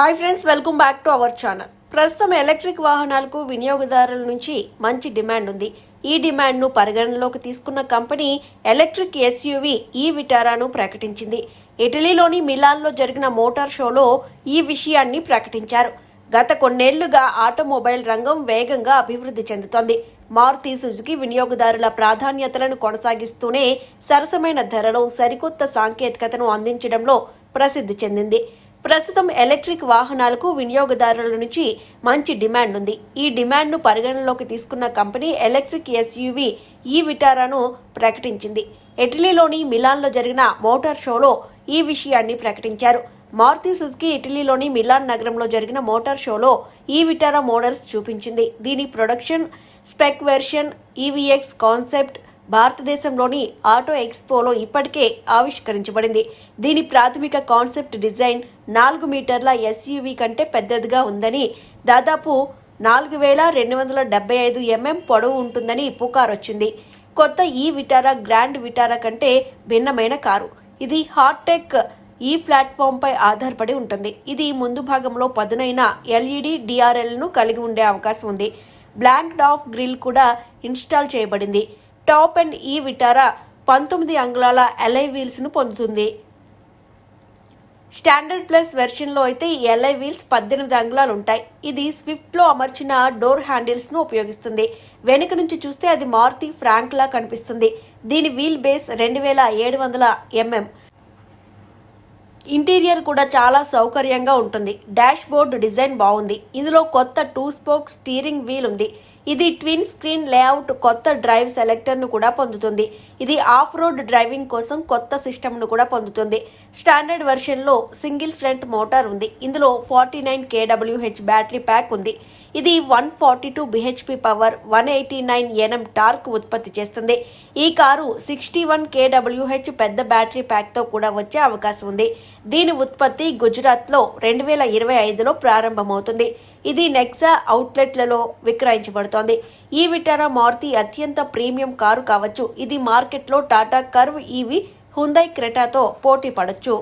Hi friends welcome back to our channel ప్రస్తుతం electric వాహనాలకు వినియోగదారుల నుంచి మంచి డిమాండ్ ఉంది. ఈ డిమాండ్ను పరిగణనలోకి తీసుకున్న కంపెనీ ఎలక్ట్రిక్ ఎస్యూవి ఈ విటారాను ప్రకటించింది. ఇటలీలోని మిలాన్లో జరిగిన మోటార్ షోలో ఈ విషయాన్ని ప్రకటించారు. గత కొన్నేళ్ళుగా ఆటోమొబైల్ రంగం వేగంగా అభివృద్ధి చెందుతోంది. మారుతి సుజుకి వినియోగదారుల ప్రాధాన్యతలను కొనసాగిస్తూనే సరసమైన ధరలో సరికొత్త సాంకేతికతను అందించడంలో ప్రసిద్ధి చెందింది. ప్రస్తుతం ఎలక్ట్రిక్ వాహనాలకు వినియోగదారుల నుంచి మంచి డిమాండ్ ఉంది. ఈ డిమాండ్ను పరిగణనలోకి తీసుకున్న కంపెనీ ఎలక్ట్రిక్ ఎస్యూవి ఈ విటారాను ప్రకటించింది. ఇటలీలోని మిలాన్లో జరిగిన మోటార్ షోలో ఈ విషయాన్ని ప్రకటించారు. మారుతి సుజుకి ఇటలీలోని మిలాన్ నగరంలో జరిగిన మోటార్ షోలో ఈ విటారా మోడల్స్ చూపించింది. దీని production spec version EVX concept భారతదేశంలోని ఆటో ఎక్స్పోలో ఇప్పటికే ఆవిష్కరించబడింది. దీని ప్రాథమిక కాన్సెప్ట్ డిజైన్ నాలుగు మీటర్ల ఎస్యూవి కంటే పెద్దదిగా ఉందని దాదాపు నాలుగు వేల రెండు వందల డెబ్బై ఐదు ఎంఎం పొడవు ఉంటుందని పుకారొచ్చింది. కొత్త ఈ విటారా గ్రాండ్ విటారా కంటే భిన్నమైన కారు. ఇది హార్టెక్ ఈ ప్లాట్ఫామ్పై ఆధారపడి ఉంటుంది. ఇది ముందు భాగంలో పదునైన ఎల్ఈడి డిఆర్ఎల్ను కలిగి ఉండే అవకాశం ఉంది. బ్లాంక్ ఆఫ్ గ్రిల్ కూడా ఇన్స్టాల్ చేయబడింది. టాప్ అండ్ ఈ విటారా పంతొమ్మిది అంగుళాల ఎల్ఐ వీల్స్ను పొందుతుంది. స్టాండర్డ్ ప్లస్ వెర్షన్లో అయితే ఈ ఎల్ఐ వీల్స్ పద్దెనిమిది అంగుళాలు ఉంటాయి. ఇది స్విఫ్ట్లో అమర్చిన డోర్ హ్యాండిల్స్ను ఉపయోగిస్తుంది. వెనుక నుంచి చూస్తే అది మారుతి ఫ్రాంక్లా కనిపిస్తుంది. దీని వీల్ బేస్ రెండు వేల ఏడు వందల ఎంఎం. ఇంటీరియర్ కూడా చాలా సౌకర్యంగా ఉంటుంది. డాష్బోర్డ్ డిజైన్ బాగుంది. ఇందులో కొత్త టూ స్పోక్ స్టీరింగ్ వీల్ ఉంది. ఇది ట్విన్ స్క్రీన్ లేఅవుట్ కొత్త డ్రైవ్ సెలెక్టర్ను కూడా పొందుతుంది. ఇది ఆఫ్ రోడ్ డ్రైవింగ్ కోసం కొత్త సిస్టమ్ను కూడా పొందుతుంది. స్టాండర్డ్ వెర్షన్లో సింగిల్ ఫ్రంట్ మోటార్ ఉంది. ఇందులో ఫార్టీ నైన్ కేడబ్ల్యూహెచ్ బ్యాటరీ ప్యాక్ ఉంది. ఇది one forty two BHP power one eighty nine Nm torque ఉత్పత్తి చేస్తుంది. ఈ కారు సిక్స్టీ వన్ కేడబ్ల్యూహెచ్ పెద్ద బ్యాటరీ ప్యాక్తో కూడా వచ్చే అవకాశం ఉంది. దీని ఉత్పత్తి గుజరాత్లో రెండు వేల ఇరవై ఐదులో ప్రారంభమవుతుంది. ఇది నెక్సా అవుట్లెట్లలో విక్రయించబడుతోంది. ఈ విటారా మారుతి అత్యంత ప్రీమియం కారు కావచ్చు. ఇది మార్కెట్లో టాటా కర్వ్ ఈవి హుందై క్రెటాతో పోటీ పడొచ్చు.